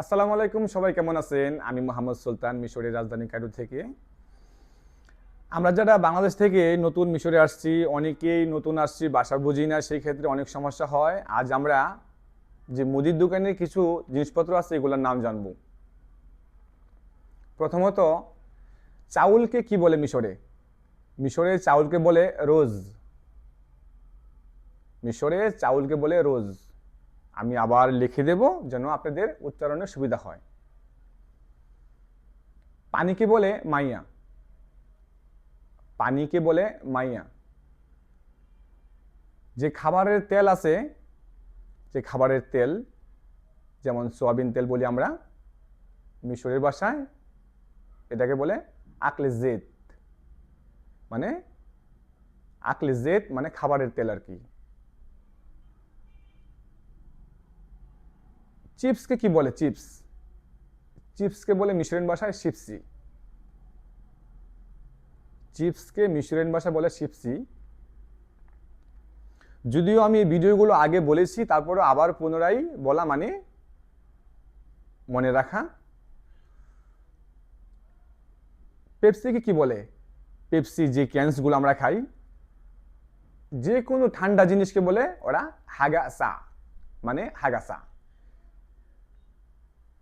আসসালামু আলাইকুম, সবাই কেমন আছেন? আমি মোহাম্মদ সুলতান, মিশরের রাজধানী কায়রো থেকে। আমরা যারা বাংলাদেশ থেকে নতুন মিশরে আসছি, অনেকেই নতুন আসছি, বাসা বুঝি না, সেই ক্ষেত্রে অনেক সমস্যা হয়। আজ আমরা যে মুদির দোকানের কিছু জিনিসপত্র আছে, এগুলোর নাম জানব। প্রথমত, চাউলকে কি বলে মিশরে? মিশরে চাউলকে বলে রোজ। মিশরে চাউলকে বলে রোজ। আমি আবার লিখে দেব যেন আপনাদের উচ্চারণের সুবিধা হয়। পানিকে বলে মাইয়া। পানিকে বলে মাইয়া। যে খাবারের তেল আছে, যে খাবারের তেল, যেমন সোয়াবিন তেল বলি আমরা, মিশরের বাসায় এটাকে বলে আকলে জেত মানে আকলে জেত মানে খাবারের তেল আর কি। চিপসকে কি বলে? চিপস। চিপসকে বলে মিশরেন ভাষায় শিপসি। চিপসকে মিশরেন ভাষা বলে শিপসি। যদিও আমি এই ভিডিওগুলো আগে বলেছি তারপরে আবার পুনরায় বলা মানে মনে রাখা। পেপসিকে কি বলে? পেপসি যে ক্যান্সগুলো আমরা খাই, যে কোনো ঠান্ডা জিনিসকে বলে ওরা হাগাসা মানে হাগাসা।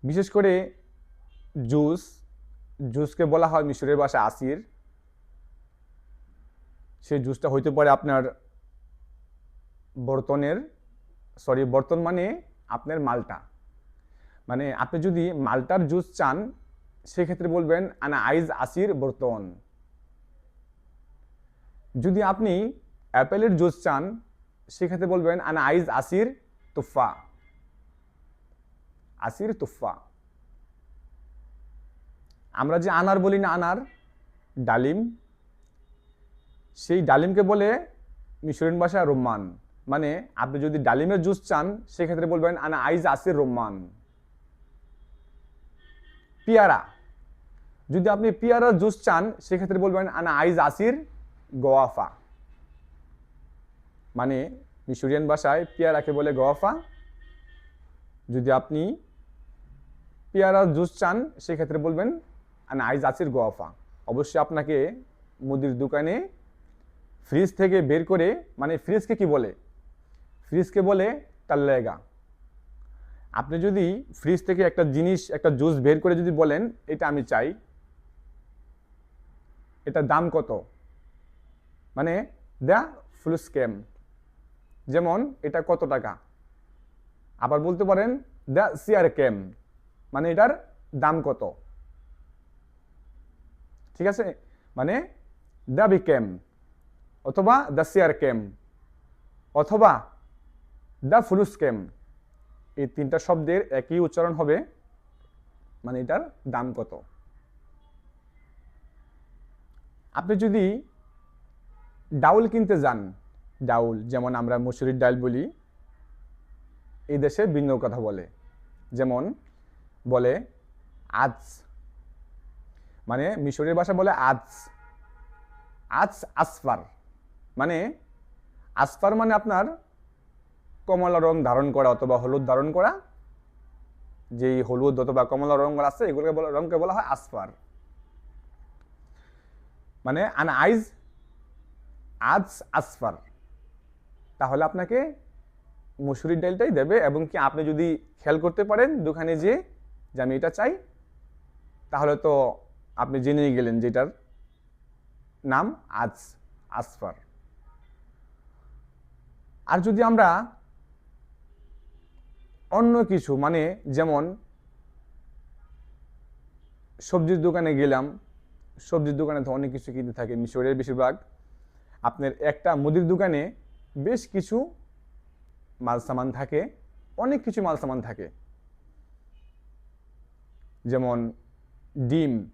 বিশেষ করে জুস, জুসকে বলা হয় মিশরের ভাষা আসির। সেই জুসটা হইতে পারে আপনার বর্তনের, সরি, বর্তন মানে আপনার মালটা। মানে আপনি যদি মালটার জুস চান, সেক্ষেত্রে বলবেন, আনা আইজ আসির বর্তন। যদি আপনি অ্যাপেলের জুস চান, সেক্ষেত্রে বলবেন, আনা আইজ আসির তুফা। আসির তুফা। আমরা যে আনার বলি না আনার, ডালিম, সেই ডালিমকে বলে মিশরিন ভাষা রোম্মান মানে আপনি যদি ডালিমের জুস চান, সেক্ষেত্রে বলবেন আনা আইজ আসির রোম্মান পিয়ারা, যদি আপনি পিয়ারার জুস চান, সেক্ষেত্রে বলবেন আনা আইজ আসির গোয়াফা। মানে মিশরিয়ান ভাষায় পেয়ারাকে বলে গোয়াফা। যদি আপনি পেয়ারার জুস চান, সেক্ষেত্রে বলবেন, আনা আইজ আসির গোয়াফা। অবশ্যই আপনাকে মুদির দোকানে ফ্রিজ থেকে বের করে মানে ফ্রিজকে কি বলে? ফ্রিজকে বলে তাল্লেগা আপনি যদি ফ্রিজ থেকে একটা জিনিস, একটা জুস বের করে যদি বলেন, এটা আমি চাই। এটার দাম কত? মানে দ্য ফুল স্ক্যাম। যেমন, এটা কত টাকা? আবার বলতে পারেন, দ্য সিয়ার ক্যাম মানে এটার দাম কত? ঠিক আছে? মানে দ্য বি ক্যাম অথবা দ্য সিয়ার ক্যাম অথবা দ্য ফুলুস ক্যাম এই তিনটা শব্দের একই উচ্চারণ হবে মানে এটার দাম কত? আপনি যদি ডাউল কিনতে যান, ডাউল যেমন আমরা মুসুরির ডাল বলি, এই দেশে ভিন্ন কথা বলে। যেমন বলে আজ। মানে মিশরের ভাষা বলে আজ। আজ আসফার। মানে আসফার মানে আপনার কমলা রং ধারণ করা অথবা হলুদ ধারণ করা। যেই হলুদ অথবা কমলা রং আছে, এগুলোকে বলা, রংকে বলা হয় আসফার। মানে আন আইজ, আজ আসফার। তাহলে আপনাকে মুসুরির ডালটাই দেবে এবং কি আপনি যদি খেয়াল করতে পারেন দোকানে যে যে আমি এটা চাই, তাহলে তো আপনি জেনেই গেলেন যেটার নাম আজ, আসফার। আর যদি আমরা অন্য কিছু মানে যেমন সবজির দোকানে গেলাম, সবজির দোকানে তো অনেক কিছু কিনতে থাকে মিশরের বেশিরভাগ। আপনার একটা মুদির দোকানে বেশ কিছু মাল সামান থাকে, অনেক কিছু মাল সামান থাকে। যেমন ডিম।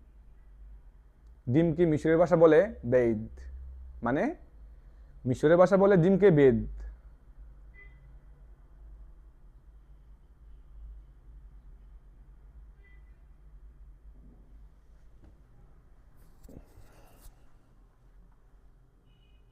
ডিমকে মিশরের ভাষা বলে বেদ? মানে মিশরের ভাষা বলে ডিমকে বেদ।